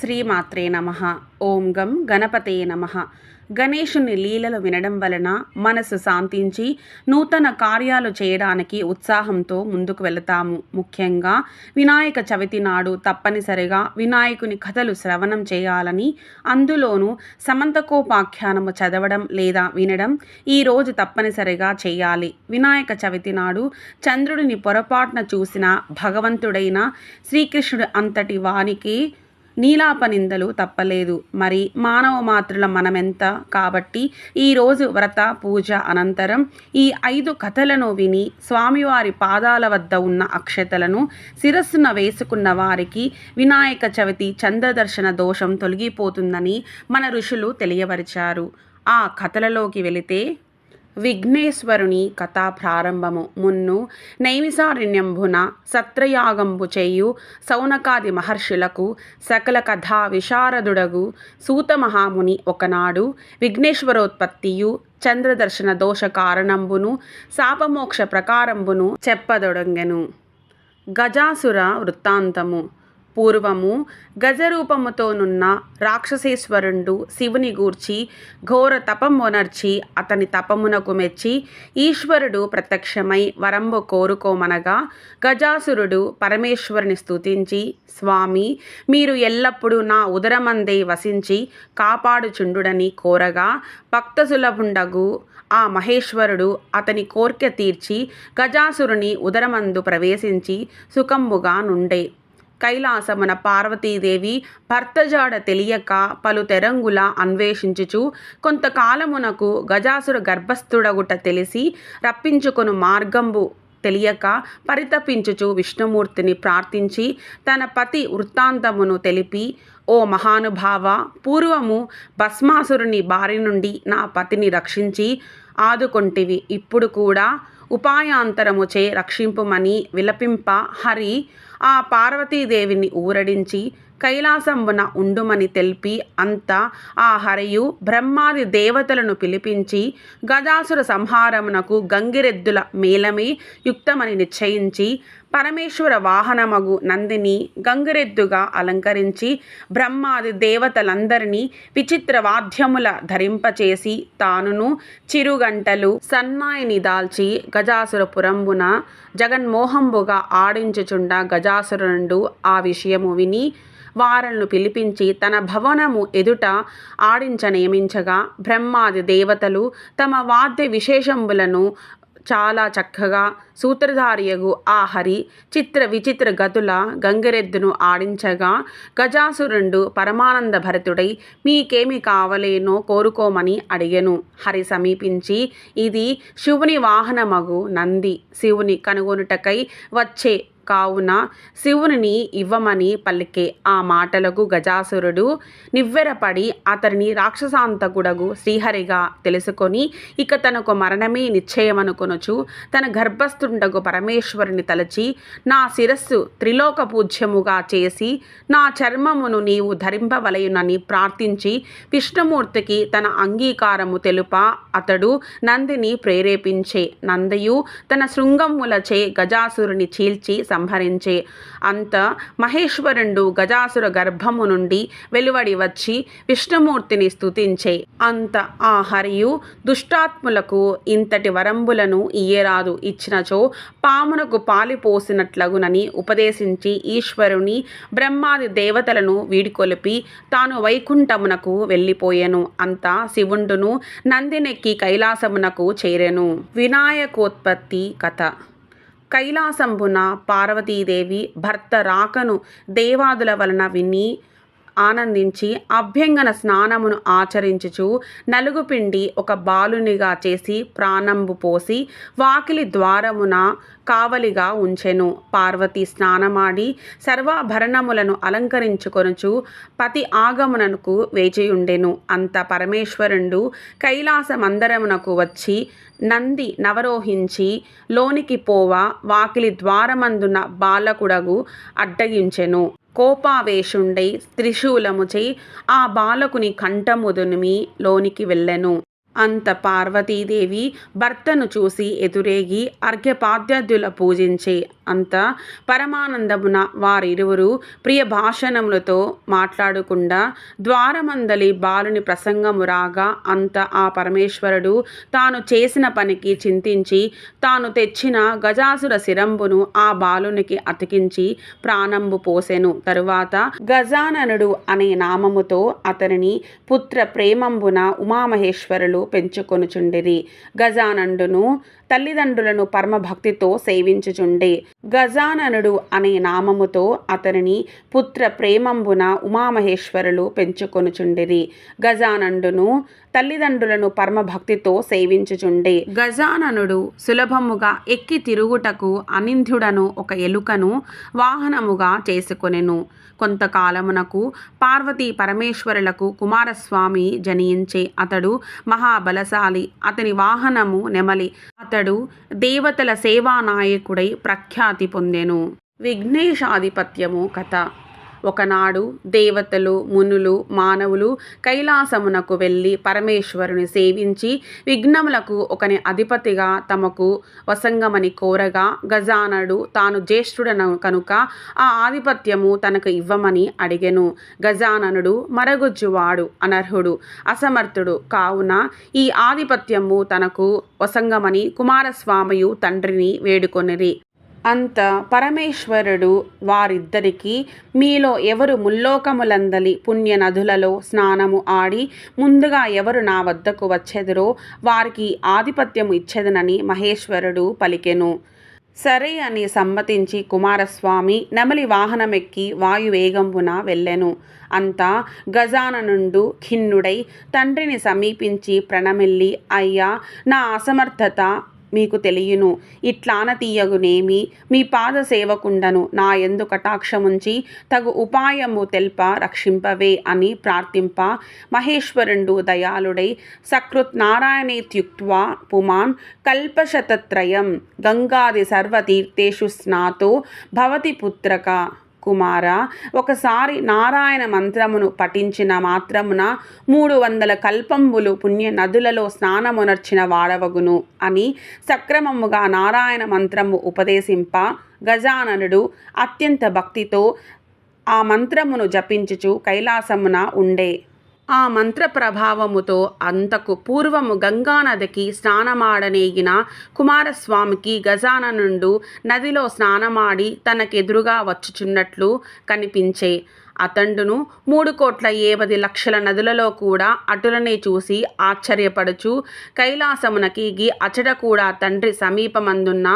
శ్రీమాత్రే నమ. ఓం గం గణపతే నమ. గణేశుని లీలలు వినడం వలన మనసు శాంతించి నూతన కార్యాలు చేయడానికి ఉత్సాహంతో ముందుకు వెళతాము. ముఖ్యంగా వినాయక చవితి నాడు తప్పనిసరిగా వినాయకుని కథలు శ్రవణం చేయాలని అందులోనూ సమంతకోపాఖ్యానము చదవడం లేదా వినడం ఈ రోజు తప్పనిసరిగా చేయాలి. వినాయక చవితి నాడు చంద్రుడిని పొరపాటున చూసిన భగవంతుడైన శ్రీకృష్ణుడు అంతటి వానికి నీలాపనిందలు తప్పలేదు. మరి మానవ మాత్రుల మనమెంత? కాబట్టి ఈరోజు వ్రత పూజ అనంతరం ఈ ఐదు కథలను విని స్వామివారి పాదాల వద్ద ఉన్న అక్షతలను శిరస్సున వేసుకున్న వారికి వినాయక చవితి చంద్రదర్శన దోషం తొలగిపోతుందని మన ఋషులు తెలియపరిచారు. ఆ కథలలోకి వెళితే విఘ్నేశ్వరుని కథా ప్రారంభము మున్ను నైమిసారణ్యంబున సత్రయాగంబు చేయు సౌనకాది మహర్షులకు సకల కథా విశారదుడగు సూత మహాముని ఒకనాడు విఘ్నేశ్వరోత్పత్తియు చంద్రదర్శన దోష కారణంబును శాపమోక్ష ప్రకారంబును చెప్పదొడంగెను. గజాసుర వృత్తాంతము. పూర్వము గజరూపముతోనున్న రాక్షసేశ్వరుండు శివుని గూర్చి ఘోర తపమునర్చి అతని తపమునకు మెచ్చి ఈశ్వరుడు ప్రత్యక్షమై వరంబు కోరుకోమనగా గజాసురుడు పరమేశ్వరుని స్తుతించి స్వామి మీరు ఎల్లప్పుడూ నా ఉదరమందే వసించి కాపాడుచుండుడని కోరగా భక్తసులభుండగు ఆ మహేశ్వరుడు అతని కోర్కె తీర్చి గజాసురుని ఉదరమందు ప్రవేశించి సుఖంబుగా నుండే. కైలాసమున పార్వతీదేవి భర్తజాడ తెలియక పలు తెరంగుల అన్వేషించుచు కొంతకాలమునకు గజాసుర గర్భస్థుడగుట తెలిసి రప్పించుకొను మార్గంబు తెలియక పరితపించుచు విష్ణుమూర్తిని ప్రార్థించి తన పతి వృత్తాంతమును తెలిపి ఓ మహానుభావ పూర్వము భస్మాసురుని బారి నుండి నా పతిని రక్షించి ఆదుకొంటివి. ఇప్పుడు కూడా ఉపాయాంతరముచే రక్షింపుమని విలపింప హరి ఆ పార్వతీదేవిని ఊరడించి కైలాసంబున ఉండుమని తెలిపి అంతా ఆ హరియు బ్రహ్మాది దేవతలను పిలిపించి గజాసుర సంహారమునకు గంగిరెద్దుల మేళమే యుక్తమని నిశ్చయించి పరమేశ్వర వాహనమగు నందిని గంగిరెద్దుగా అలంకరించి బ్రహ్మాది దేవతలందరినీ విచిత్ర వాద్యముల ధరింపచేసి తానును చిరుగంటలు సన్నాయిని దాల్చి గజాసురపురంబున జగన్మోహంబుగా ఆడించుచుండ గజాసురుండు ఆ విషయము విని వారలను పిలిపించి తన భవనము ఎదుట ఆడించ నియమించగా బ్రహ్మాది దేవతలు తమ వాద్య విశేషంబులను చాలా చక్కగా సూత్రధారియగు ఆ హరి చిత్ర విచిత్ర గతుల గంగిరెద్దును ఆడించగా గజాసురుండు పరమానంద భరితుడై మీకేమి కావలేనో కోరుకోమని అడిగెను హరి సమీపించి ఇది శివుని వాహనమగు నంది. శివుని కనుగొనుటకై వచ్చే కావున శివుని ఇవ్వమని పలికే ఆ మాటలకు గజాసురుడు నివ్వెరపడి అతనిని రాక్షసాంతకుడగు శ్రీహరిగా తెలుసుకొని ఇక తనకు మరణమే నిశ్చయమనుకొనుచు తన గర్భస్థుండగు పరమేశ్వరుని తలచి నా శిరస్సు త్రిలోక పూజ్యముగా చేసి నా చర్మమును నీవు ధరింపవలయునని ప్రార్థించి విష్ణుమూర్తికి తన అంగీకారము తెలుప అతడు నందిని ప్రేరేపించే నందయు తన శృంగములచే గజాసురుని చీల్చి సంహరించే. అంత మహేశ్వరుండు గజాసుర గర్భము నుండి వెలువడి వచ్చి విష్ణుమూర్తిని స్థుతించే అంత ఆ హరియు దుష్టాత్ములకు ఇంతటి వరంబులను ఇయ్యరాదు ఇచ్చినచో పామునకు పాలిపోసినట్లగునని ఉపదేశించి ఈశ్వరుని బ్రహ్మాది దేవతలను వీడికొలిపి తాను వైకుంఠమునకు వెళ్ళిపోయెను. అంతా శివుండును నందినెక్కి కైలాసమునకు చేరెను. వినాయకోత్పత్తి కథ. కైలాసంబున పార్వతీదేవి భర్త రాకను దేవాదుల వలన విని ఆనందించి అభ్యంగన స్నానమును ఆచరించుచు నలుగుపిండి ఒక బాలునిగా చేసి ప్రాణంబు పోసి వాకిలి ద్వారమున కావలిగా ఉంచెను. పార్వతి స్నానమాడి సర్వాభరణములను అలంకరించుకొనుచు పతి ఆగమనకు వేచియుండెను. అంత పరమేశ్వరుండు కైలాసమందరమునకు వచ్చి నంది నవరోహించి లోనికి పోవ వాకిలి ద్వారమందున బాలకుడగు అడ్డగించెను. కోపావేశుండై త్రిశూలముచే ఆ బాలకుని కంఠముదునిమి లోనికి వెళ్ళెను. అంత పార్వతీదేవి భర్తను చూసి ఎదురేగి అర్ఘ్యపాద్యాదుల పూజించే అంత పరమానందమున వారిరువురు ప్రియ భాషణములతో మాట్లాడకుండా ద్వారమందలి బాలుని ప్రసంగము రాగా అంత ఆ పరమేశ్వరుడు తాను చేసిన పనికి చింతించి తాను తెచ్చిన గజాసుర శిరంబును ఆ బాలునికి అతికించి ప్రాణంబు పోసెను. తరువాత గజాననుడు అనే నామముతో అతనిని పుత్ర ప్రేమంబున ఉమామహేశ్వరులు పెంచుకొనుచుండిరి. గజానండును తల్లిదండ్రులను పరమభక్తితో సేవించుచుండే. గజాననుడు అనే నామముతో అతనిని పుత్ర ప్రేమంబున ఉమామహేశ్వరులు పెంచుకొనుచుండిరి. గజానండును తల్లిదండ్రులను పరమభక్తితో సేవించుచుండే. గజాననుడు సులభముగా ఎక్కి తిరుగుటకు అనింధ్యుడను ఒక ఎలుకను వాహనముగా చేసుకొనెను. కొంతకాలమునకు పార్వతీ పరమేశ్వరులకు కుమారస్వామి జనించే అతడు మహాబలశాలి. అతని వాహనము నెమలి. అతడు దేవతల సేవానాయకుడై ప్రఖ్యాతి పొందెను. విఘ్నేశాధిపత్యము కథ. ఒకనాడు దేవతలు మునులు మానవులు కైలాసమునకు వెళ్ళి పరమేశ్వరుని సేవించి విఘ్నములకు ఒకని అధిపతిగా తమకు వసంగమని కోరగా గజానడు తాను జ్యేష్ఠుడను కనుక ఆ ఆధిపత్యము తనకు ఇవ్వమని అడిగెను. గజాననుడు మరగుజ్జువాడు అనర్హుడు అసమర్థుడు కావున ఈ ఆధిపత్యము తనకు వసంగమని కుమారస్వామియు తండ్రిని వేడుకొనిరి. అంత పరమేశ్వరుడు వారిద్దరికీ మీలో ఎవరు ముల్లోకములందలి పుణ్య నదులలో స్నానము ఆడి ముందుగా ఎవరు నా వద్దకు వచ్చెదరో వారికి ఆధిపత్యము ఇచ్చెదనని మహేశ్వరుడు పలికెను. సరే అని సమ్మతించి కుమారస్వామి నెమలి వాహనమెక్కి వాయువేగంబున వెళ్ళెను. అంతా గజాననుండు ఖిన్నుడై తండ్రిని సమీపించి ప్రణమిల్లి అయ్యా నా అసమర్థత మీకు తెలియను. ఇట్లాన తీయగునేమి మీ పాద సేవకుండను నా ఎందు కటాక్షముంచి తగు ఉపాయము తెల్ప రక్షింపవే అని ప్రార్థింప. మహేశ్వరుండు దయాళుడై సకృత్ నారాయణేత్యుక్వా పుమాన్ కల్పశతత్రయం గంగాది సర్వతీర్థేషు స్నాతో భవతి పుత్రక. కుమార ఒకసారి నారాయణ మంత్రమును పఠించిన మాత్రమున మూడు వందల కల్పంబులు పుణ్య నదులలో స్నానమునర్చిన వాడవగును అని సక్రమముగా నారాయణ మంత్రము ఉపదేశింప గజాననుడు అత్యంత భక్తితో ఆ మంత్రమును జపించుచు కైలాసమున ఉండే. ఆ మంత్ర ప్రభావముతో అంతకు పూర్వము గంగానదికి స్నానమాడనేగిన కుమారస్వామికి గజాన నుండు నదిలో స్నానమాడి తనకెదురుగా వచ్చుచున్నట్లు కనిపించే. అతండును మూడు కోట్ల ఏవది లక్షల నదులలో కూడా అటులనే చూసి ఆశ్చర్యపడుచు కైలాసమునకిగి అచట కూడా తండ్రి సమీపమందున్న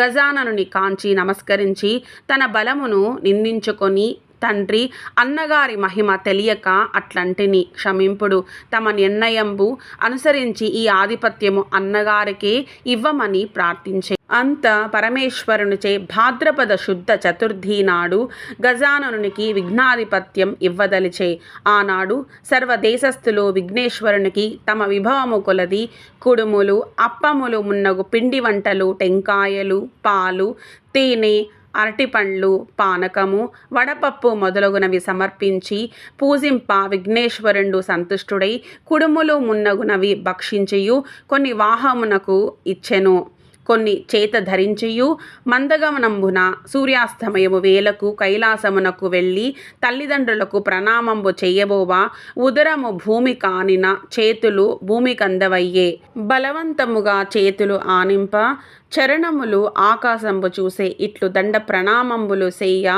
గజాననుని కాంచి నమస్కరించి తన బలమును నిందించుకొని తండ్రి అన్నగారి మహిమ తెలియక అట్లంటిని క్షమింపుడు. తమ నిర్ణయంబు అనుసరించి ఈ ఆధిపత్యము అన్నగారికే ఇవ్వమని ప్రార్థించే. అంత పరమేశ్వరునిచే భాద్రపద శుద్ధ చతుర్థి నాడు గజాననునికి విఘ్నాధిపత్యం ఇవ్వదలిచే. ఆనాడు సర్వదేశస్థులు విఘ్నేశ్వరునికి తమ విభవము కొలది. కుడుములు అప్పములు మున్నగు పిండి వంటలు టెంకాయలు పాలు తేనె అరటిపండ్లు పానకము వడపప్పు మొదలగునవి సమర్పించి పూజింప విఘ్నేశ్వరుండు సంతుష్టుడై కుడుములు మున్నగునవి భక్షించియు కొన్ని వాహమునకు ఇచ్చెను. కొన్ని చేత ధరించియు మందగమనంబున సూర్యాస్తమయము వేలకు కైలాసమునకు వెళ్ళి తల్లిదండ్రులకు ప్రణామంబు చేయబోవా ఉదరము భూమి కానిన చేతులు భూమి కందవయ్యే బలవంతముగా చేతులు ఆనింప చరణములు ఆకాశంబు చూసే ఇట్లు దండ ప్రణామంబులు సేయ.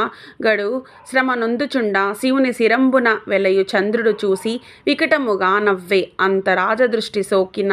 గడు శ్రమ నొందుచుండ శివుని శిరంబున వెలయు చంద్రుడు చూసి వికటముగా నవ్వే అంత రాజదృష్టి సోకిన.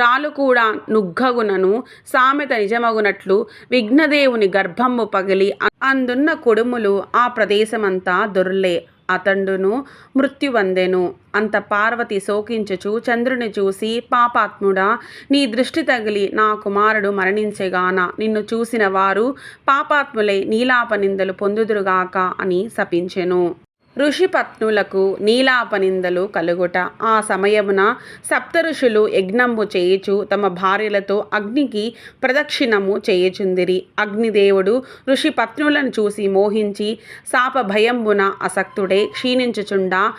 రాలు కూడా నుగ్గగునను సామెత నిజమగునట్లు విఘ్నదేవుని గర్భము పగిలి అందున్న కొడుములు ఆ ప్రదేశమంతా దొర్లే. అతండును మృత్యువందెను అంత పార్వతి శోకించుచు చంద్రుని చూసి పాపాత్ముడా నీ దృష్టి తగిలి నా కుమారుడు మరణించేగాన? నిన్ను చూసిన వారు పాపాత్ములై నీలాపనిందలు పొందుదురుగాక అని శపించెను. ఋషిపత్నులకు నీలాపనిందలు కలుగుట. ఆ సమయమున సప్తఋషులు యజ్ఞంబు చేయుచు తమ భార్యలతో అగ్నికి ప్రదక్షిణము చేయుచుందిరి. అగ్నిదేవుడు ఋషిపత్నులను చూసి మోహించి శాప భయంబున అసక్తుడే క్షీణించుచుండా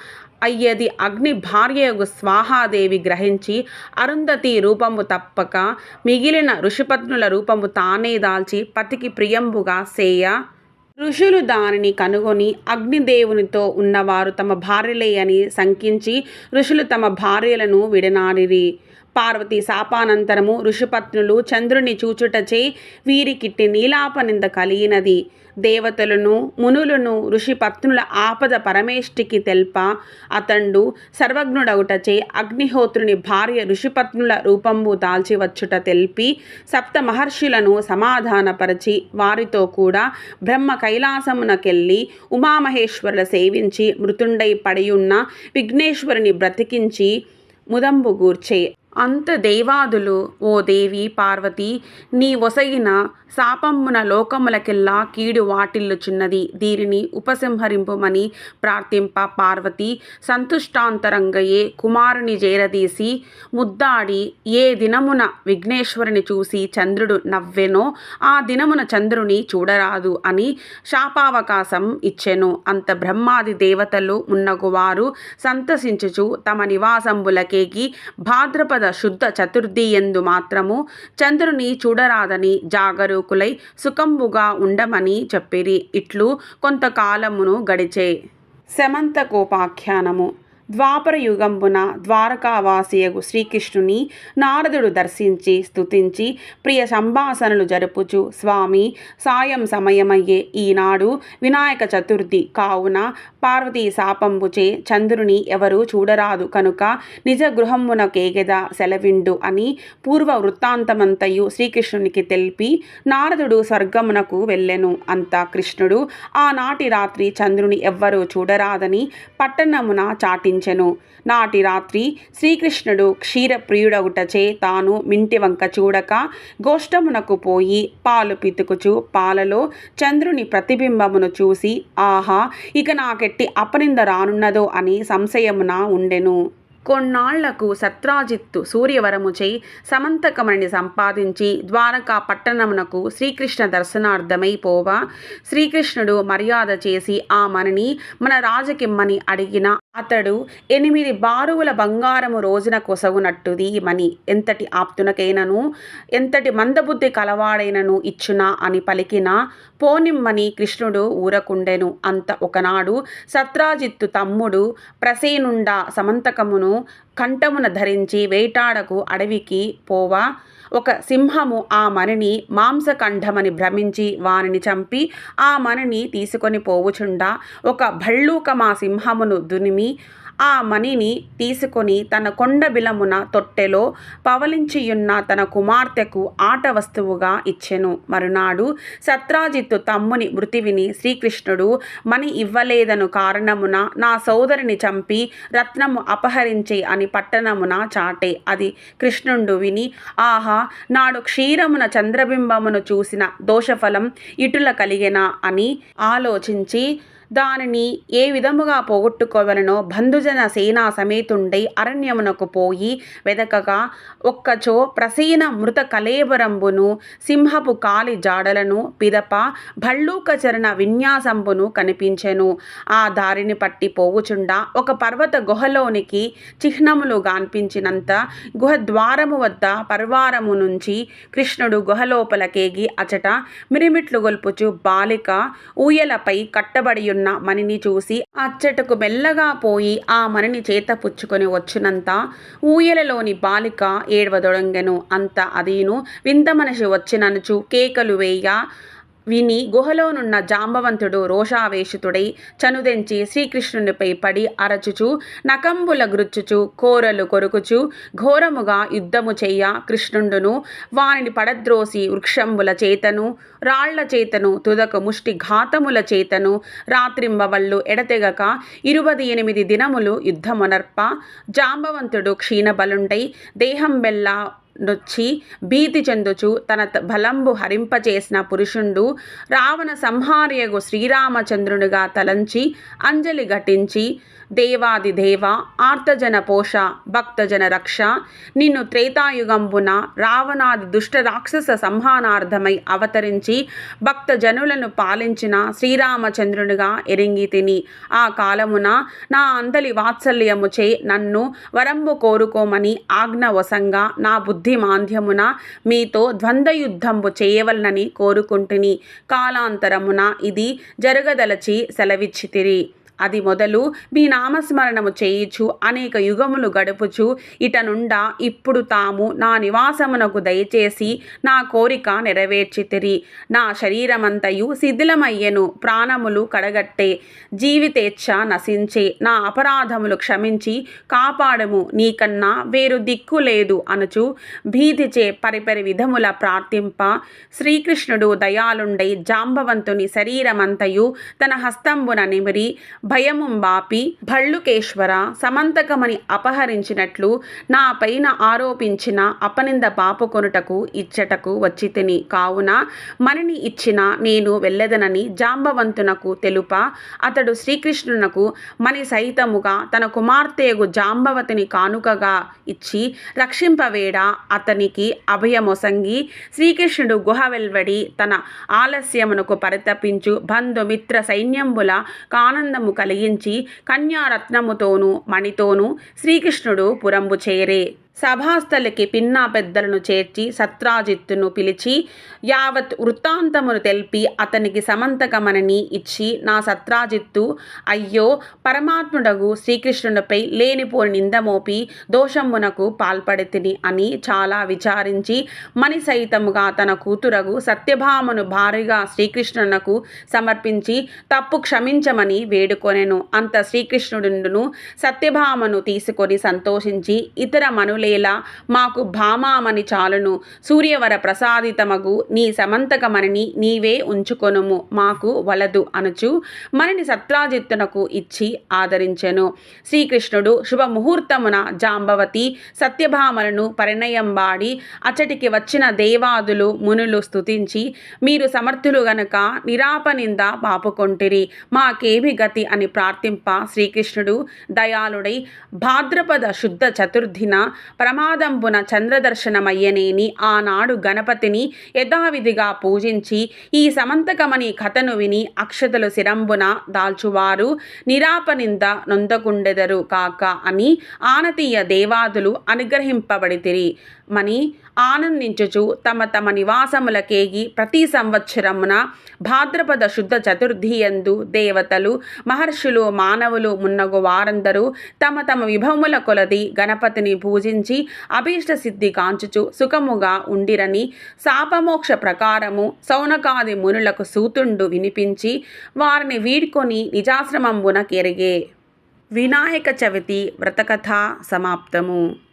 అయ్యది అగ్ని భార్యయగు స్వాహాదేవి గ్రహించి అరుంధతి రూపము తప్పక మిగిలిన ఋషిపత్నుల రూపము తానే దాల్చి పతికి ప్రియంబుగా సేయ. ఋషులు దానిని కనుగొని అగ్నిదేవునితో ఉన్నవారు తమ భార్యలే అని శంకించి ఋషులు తమ భార్యలను విడనాడిరి. పార్వతి శాపానంతరము ఋషిపత్నులు చంద్రుని చూచుటచే వీరికిట్టి నీలాపనింద కలిగినది. దేవతలను మునులను ఋషిపత్నుల ఆపద పరమేష్టికి తెల్ప అతండు సర్వజ్ఞుడవుటచే అగ్నిహోత్రుని భార్య ఋషిపత్నుల రూపంబు దాల్చివచ్చుట తెలిపి సప్త మహర్షులను సమాధానపరచి వారితో కూడా బ్రహ్మ కైలాసమునకెళ్ళి ఉమామహేశ్వరుల సేవించి మృతుండై పడియున్న విఘ్నేశ్వరుని బ్రతికించి ముదంబు గూర్చే. అంత దేవాదులు ఓ దేవి పార్వతి నీ ఒసగిన శాపమ్మున లోకములకెల్లా కీడు వాటిల్లుచున్నది. దీనిని ఉపసంహరింపుమని ప్రార్థింప పార్వతి సంతుష్టాంతరంగయే కుమారుని జేరదీసి ముద్దాడి ఏ దినమున విఘ్నేశ్వరుని చూసి చంద్రుడు నవ్వెనో ఆ దినమున చంద్రుని చూడరాదు అని శాపావకాశం ఇచ్చెను. అంత బ్రహ్మాది దేవతలు ఉన్నగువారు సంతసించుచు తమ నివాసంబులకేకి భాద్రపద శుద్ధ చతుర్థియందు మాత్రము చంద్రుని చూడరాదని జాగరూకులై సుఖంబుగా ఉండమని చెప్పిరి. ఇట్లు కొంతకాలమును గడిచే శమంతకోపాఖ్యానము ద్వాపర యుగంబున ద్వారకావాసియగు శ్రీకృష్ణుని నారదుడు దర్శించి స్తుతించి ప్రియ సంభాషణలు జరుపుచు స్వామి సాయం సమయమయ్యే ఈనాడు వినాయక చతుర్థి కావున పార్వతీ శాపంబుచే చంద్రుని ఎవరు చూడరాదు కనుక నిజ గృహమున కేగెద సెలవిండు అని పూర్వ వృత్తాంతమంతయు శ్రీకృష్ణునికి తెలిపి నారదుడు స్వర్గమునకు వెళ్ళెను అంతా కృష్ణుడు ఆనాటి రాత్రి చంద్రుని ఎవ్వరూ చూడరాదని పట్టణమున చాటించెను. నాటి రాత్రి శ్రీకృష్ణుడు క్షీరప్రియుడగుటచే తాను మింటి వంక చూడక గోష్టమునకు పోయి పాలు పితుకుచు పాలలో చంద్రుని ప్రతిబింబమును చూసి ఆహా ఇక నాకెట్టి అపనింద రానున్నదో అని సంశయమున ఉండెను. కొన్నాళ్ళకు సత్రాజిత్తు సూర్యవరముచై సమంతకమణిని సంపాదించి ద్వారకా పట్టణమునకు శ్రీకృష్ణ దర్శనార్థమై పోవా. శ్రీకృష్ణుడు మర్యాద చేసి ఆ మణిని మన రాజకిమ్మని అడిగిన అతడు ఎనిమిది బారువుల బంగారము రోజున కొసగునట్టుది మని ఎంతటి ఆప్తునకైనను ఎంతటి మందబుద్ధి కలవాడైనను ఇచ్చునా అని పలికిన పోనిమ్మని కృష్ణుడు ఊరకుండెను. అంత ఒకనాడు సత్రాజిత్తు తమ్ముడు ప్రసేనుండ సమంతకమును కంఠమున ధరించి వేటాడకు అడవికి పోవా. ఒక సింహము ఆ మణిని మాంసకంఠమని భ్రమించి వానిని చంపి ఆ మణిని తీసుకొని పోవుచుండా. ఒక భళ్ళూకమా సింహమును దునిమి ఆ మణిని తీసుకొని తన కొండ బిలమున తొట్టెలో పవలించియున్న తన కుమార్తెకు ఆట వస్తువుగా ఇచ్చెను. మరునాడు సత్రాజిత్తు తమ్ముని మృతి విని శ్రీకృష్ణుడు మణి ఇవ్వలేదను కారణమున నా సోదరిని చంపి రత్నము అపహరించే అని పట్టణమున చాటే అది కృష్ణుండు విని ఆహా నాడు క్షీరమున చంద్రబింబమును చూసిన దోషఫలం ఇటుల కలిగెనా అని ఆలోచించి దానిని ఏ విధముగా పోగొట్టుకోవలనో బంధుజన సేనా సమేతుండై అరణ్యమునకు పోయి వెదకగా ఒక్కచో ప్రసీన మృత కలేబరంబును సింహపు కాలి జాడలను పిదప భళ్ళూక చరణ విన్యాసంబును కనిపించెను. ఆ దారిని పట్టి పోవుచుండా ఒక పర్వత గుహలోనికి చిహ్నములు గాన్పించినంత గుహ ద్వారము వద్ద పర్వారము నుంచి కృష్ణుడు గుహలోపలకేగి అచట మిరిమిట్లు గొల్పుచు బాలిక ఊయలపై కట్టబడి ఉన్న మణిని చూసి అచ్చటకు మెల్లగా పోయి ఆ మణిని చేత పుచ్చుకొని వచ్చినంత ఊయలలోని బాలిక ఏడవదొడంగెను. అంత అదీను. వింత మనిషి వచ్చిననుచు కేకలు వేయ విని గుహలోనున్న జాంబవంతుడు రోషావేశితుడై చనుదెంచి శ్రీకృష్ణునిపై పడి అరచుచు నకంబుల గృచ్చుచు కోరలు కొరుకుచు ఘోరముగా యుద్ధము చెయ్య కృష్ణుండును వానిని పడద్రోసి వృక్షంబుల చేతను రాళ్ళ చేతను తుదక ముష్టి ఘాతముల చేతను రాత్రింబవళ్ళు ఎడతెగక ఇరువది ఎనిమిది దినములు యుద్ధమునర్ప జాంబవంతుడు క్షీణబలుండై దేహం బెల్ల నొచ్చి భీతి చెందుచు తన త- బలంబు హరింపచేసిన పురుషుండు రావణ సంహార్యగు శ్రీరామచంద్రునిగా తలంచి అంజలి ఘటించి దేవాది దేవ ఆర్తజన పోష భక్తజన రక్ష నిన్ను త్రేతాయుగంబున రావణాది దుష్ట రాక్షస సంహానార్థమై అవతరించి భక్తజనులను పాలించిన శ్రీరామచంద్రునిగా ఎరింగి తిని ఆ కాలమున నా అందలి వాత్సల్యముచే నన్ను వరంబు కోరుకోమని ఆజ్ఞ వశంగా నా బుద్ధి బుద్ధి మాంద్యమున మీతో ద్వంద్వయుద్ధంబు చేయవలనని కోరుకుంటుని. కాలాంతరమున ఇది జరగదలచి సెలవిచ్చితిరి. అది మొదలు మీ నామస్మరణము చేయుచు అనేక యుగములు గడుపుచు ఇటనుండా ఇప్పుడు తాము నా నివాసమునకు దయచేసి నా కోరిక నెరవేర్చితిరి. నా శరీరమంతయు శిథిలమయ్యెను ప్రాణములు కడగట్టే. జీవితేచ్ఛ నశించే నా అపరాధములు క్షమించి కాపాడము నీకన్నా వేరు దిక్కు లేదు అనుచు. భీతిచే పరిపరి విధముల ప్రార్థింప శ్రీకృష్ణుడు దయాలుండై జాంబవంతుని శరీరమంతయు తన హస్తంబున నిమిరి భయము బాపి భళ్ళుకేశ్వర సమంతకమని అపహరించినట్లు నా పైన ఆరోపించిన అపనింద పాపుకొనుటకు ఇచ్చటకు వచ్చి తిని. కావున మనని ఇచ్చిన నేను వెళ్ళదనని జాంబవంతునకు తెలుప అతడు శ్రీకృష్ణునకు మని సహితముగా తన కుమార్తెగు జాంబవతిని కానుకగా ఇచ్చి రక్షింపవేడ అతనికి అభయమొసంగి శ్రీకృష్ణుడు గుహ వెల్వడి తన ఆలస్యమునకు పరితపించు బంధుమిత్ర సైన్యంబుల కానందము కలిగించి కన్యారత్నముతోనూ మణితోనూ శ్రీకృష్ణుడు పురంబు చేరే సభాస్థలికి పిన్నా పెద్దలను చేర్చి సత్రాజిత్తును పిలిచి యావత్ వృత్తాంతమును తెలిపి అతనికి సమంతకమనని ఇచ్చి నా సత్రాజిత్తు అయ్యో పరమాత్ముడగు శ్రీకృష్ణునిపై లేనిపోని నిందమోపి దోషమునకు పాల్పడితిని అని చాలా విచారించి మణి సహితముగా తన కూతురగు సత్యభామను భారీగా శ్రీకృష్ణునకు సమర్పించి తప్పు క్షమించమని వేడుకొనెను. అంత శ్రీకృష్ణుడును సత్యభామను తీసుకొని సంతోషించి ఇతర మనులేలా మాకు భామామని చాలును. సూర్యవర ప్రసాదితమగు నీ సమంతకమణిని నీవే ఉంచుకొనుము. మాకు వలదు అనుచు మనని సత్రాజిత్తునకు ఇచ్చి ఆదరించెను. శ్రీకృష్ణుడు శుభముహూర్తమున జాంబవతి సత్యభామలను పరిణయంబాడి అచ్చటికి వచ్చిన దేవాదులు మునులు స్తుతించి మీరు సమర్థులు గనుక నిరాపనింద పాపుకొంటిరి మాకేమి గతి అని ప్రార్థింప శ్రీకృష్ణుడు దయాళుడై భాద్రపద శుద్ధ చతుర్థిన ప్రమాదంబున చంద్రదర్శనమయ్యనేని ఆనాడు గణపతిని యథావిధిగా పూజించి ఈ సమంతకమని కథను విని అక్షతలు శిరంబున దాల్చువారు నిరాపనింద నొందకుండెదరు కాక అని ఆనతీయ దేవాదులు అనుగ్రహింపబడితిరి. మని ఆనందించుచు తమ తమ నివాసములకేగి ప్రతి సంవత్సరమున భాద్రపద శుద్ధ చతుర్థియందు దేవతలు మహర్షులు మానవులు మున్నగు వారందరూ తమ తమ విభవముల కొలది గణపతిని పూజించి అభీష్ట సిద్ధి కాంచుచు సుఖముగా ఉండిరని శాపమోక్ష ప్రకారము సౌనకాది మునులకు సూతుండు వినిపించి వారిని వీడ్కొని నిజాశ్రమంబున కెరిగే వినాయక చవితి వ్రతకథ సమాప్తము.